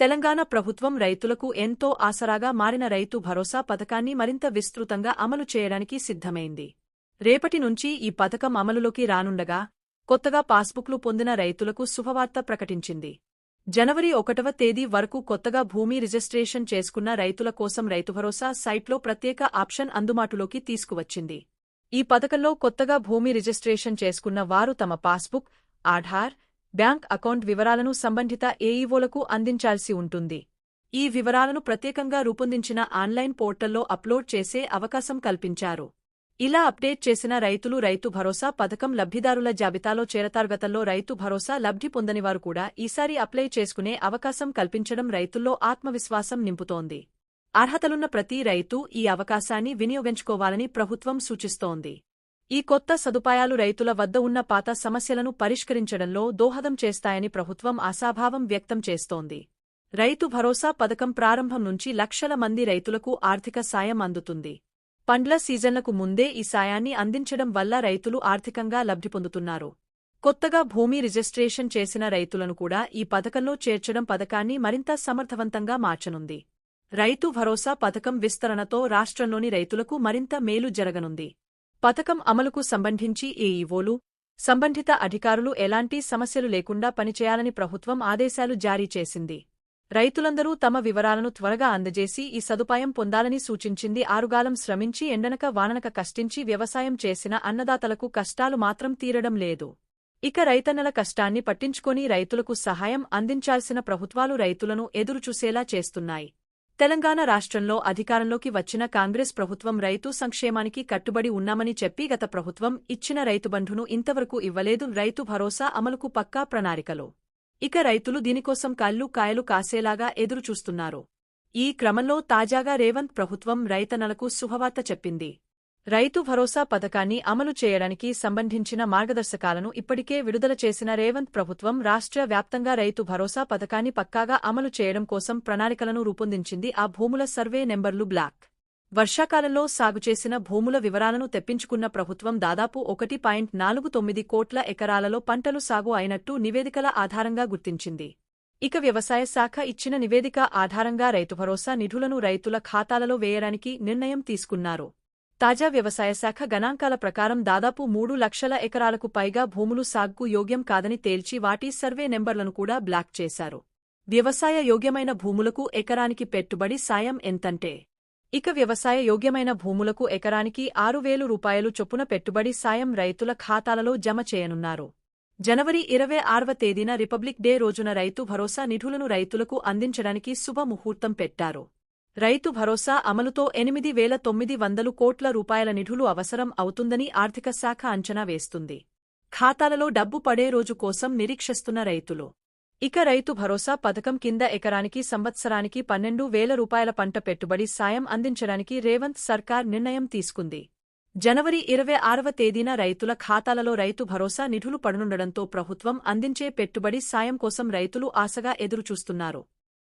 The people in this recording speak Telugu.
తెలంగాణ ప్రభుత్వం రైతులకు ఎంతో ఆసరాగా మారిన రైతు భరోసా పథకాన్ని మరింత విస్తృతంగా అమలు చేయడానికి సిద్ధమైంది. రేపటి నుంచి ఈ పథకం అమలులోకి రానుండగా కొత్తగా పాస్బుక్లు పొందిన రైతులకు శుభవార్త ప్రకటించింది. జనవరి ఒకటవ తేదీ వరకు కొత్తగా భూమి రిజిస్ట్రేషన్ చేసుకున్న రైతుల కోసం రైతు భరోసా సైట్లో ప్రత్యేక ఆప్షన్ అందుబాటులోకి తీసుకువచ్చింది. ఈ పథకంలో కొత్తగా భూమి రిజిస్ట్రేషన్ చేసుకున్న వారు తమ పాస్బుక్ ఆధార్ బ్యాంక్ అకౌంట్ వివరాలను సంబంధిత ఏఈఓలకు అందించాల్సి ఉంటుంది. ఈ వివరాలను ప్రత్యేకంగా రూపొందించిన ఆన్లైన్ పోర్టల్లో అప్లోడ్ చేసే అవకాశం కల్పించారు. ఇలా అప్డేట్ చేసిన రైతులు రైతు భరోసా పథకం లబ్ధిదారుల జాబితాలో చేరతార్గతంలో రైతు భరోసా లబ్ధి పొందనివారు కూడా ఈసారి అప్లై చేసుకునే అవకాశం కల్పించడం రైతుల్లో ఆత్మవిశ్వాసం నింపుతోంది. అర్హతలున్న ప్రతి రైతు ఈ అవకాశాన్ని వినియోగించుకోవాలని ప్రభుత్వం సూచిస్తోంది. ఈ కొత్త సదుపాయాలు రైతుల వద్ద ఉన్న పాత సమస్యలను పరిష్కరించడంలో దోహదం చేస్తాయని ప్రభుత్వం ఆశాభావం వ్యక్తం చేస్తోంది. రైతు భరోసా పథకం ప్రారంభం నుంచి లక్షల మంది రైతులకు ఆర్థిక సాయం అందుతుంది. పండ్ల సీజన్లకు ముందే ఈ సాయాన్ని అందించడం వల్ల రైతులు ఆర్థికంగా లబ్ధి పొందుతున్నారు. కొత్తగా భూమి రిజిస్ట్రేషన్ చేసిన రైతులను కూడా ఈ పథకంలో చేర్చడం పథకాన్ని మరింత సమర్థవంతంగా మార్చనుంది. రైతు భరోసా పథకం విస్తరణతో రాష్ట్రంలోని రైతులకు మరింత మేలు జరగనుంది. పథకం అమలుకు సంబంధించి ఏఈఓలు సంబంధిత అధికారులు ఎలాంటి సమస్యలు లేకుండా పనిచేయాలని ప్రభుత్వం ఆదేశాలు జారీ చేసింది. రైతులందరూ తమ వివరాలను త్వరగా అందజేసి ఈ సదుపాయం పొందాలని సూచించింది. ఆరుగాలం శ్రమించి ఎండనక వాననక కష్టించి వ్యవసాయం చేసిన అన్నదాతలకు కష్టాలు మాత్రం తీరడం లేదు. ఇక రైతన్నల కష్టాన్ని పట్టించుకొని రైతులకు సహాయం అందించాల్సిన ప్రభుత్వాలు రైతులను ఎదురుచూసేలా చేస్తున్నాయి. తెలంగాణ రాష్ట్రంలో అధికారంలోకి వచ్చిన కాంగ్రెస్ ప్రభుత్వం రైతు సంక్షేమానికి కట్టుబడి ఉన్నామని చెప్పి గత ప్రభుత్వం ఇచ్చిన రైతుబంధును ఇంతవరకు ఇవ్వలేదు. రైతు భరోసా అమలుకు పక్కా ప్రణాళికలో. ఇక రైతులు దీనికోసం కాళ్ళు కాయలు కాసేలాగా ఎదురుచూస్తున్నారు. ఈ క్రమంలో తాజాగా రేవంత్ ప్రభుత్వం రైతన్నలకు శుభవార్త చెప్పింది. రైతు భరోసా పథకాన్ని అమలు చేయడానికి సంబంధించిన మార్గదర్శకాలను ఇప్పటికే విడుదల చేసిన రేవంత్ ప్రభుత్వం రాష్ట్ర వ్యాప్తంగా రైతు భరోసా పథకాన్ని పక్కాగా అమలు చేయడం కోసం ప్రణాళికలను రూపొందించింది ఆ భూముల సర్వే నెంబర్లు బ్లాక్. వర్షాకాలంలో సాగు చేసిన భూముల వివరాలను తెప్పించుకున్న ప్రభుత్వం దాదాపు ఒకటి పాయింట్ నాలుగు తొమ్మిది కోట్ల ఎకరాలలో పంటలు సాగు అయినట్టు నివేదికల ఆధారంగా గుర్తించింది. ఇక వ్యవసాయ శాఖ ఇచ్చిన నివేదిక ఆధారంగా రైతు భరోసా నిధులను రైతుల ఖాతాలలో వేయడానికి నిర్ణయం తీసుకున్నారు. తాజా వ్యవసాయ శాఖ గణాంకాల ప్రకారం దాదాపు మూడు లక్షల ఎకరాలకు పైగా భూములు సాగ్గు యోగ్యం కాదని తేల్చి వాటి సర్వే నెంబర్లను కూడా బ్లాక్ చేశారు. వ్యవసాయ యోగ్యమైన భూములకు ఎకరానికి పెట్టుబడి సాయం ఎంతంటే? ఇక వ్యవసాయ యోగ్యమైన భూములకు ఎకరానికి ఆరు వేలు రూపాయలు చొప్పున పెట్టుబడి సాయం రైతుల ఖాతాలలో జమ చేయనున్నారు. జనవరి ఇరవై ఆరవ తేదీన రిపబ్లిక్ డే రోజున రైతు భరోసా నిధులను రైతులకు అందించడానికి శుభముహూర్తం పెట్టారు. రైతు భరోసా అమలుతో ఎనిమిది వేల తొమ్మిది వందలు కోట్ల రూపాయల నిధులు అవసరం అవుతుందని ఆర్థిక శాఖ అంచనా వేస్తుంది. ఖాతాలలో డబ్బు పడే రోజు కోసం నిరీక్షిస్తున్న రైతులు. ఇక రైతు భరోసా పథకం కింద ఎకరానికి సంవత్సరానికి పన్నెండు వేల రూపాయల పంట పెట్టుబడి సాయం అందించడానికి రేవంత్ సర్కార్ నిర్ణయం తీసుకుంది. జనవరి ఇరవై ఆరవ తేదీన రైతుల ఖాతాలలో రైతు భరోసా నిధులు పడనుండడంతో ప్రభుత్వం అందించే పెట్టుబడి సాయం కోసం రైతులు ఆశగా ఎదురుచూస్తున్నారు.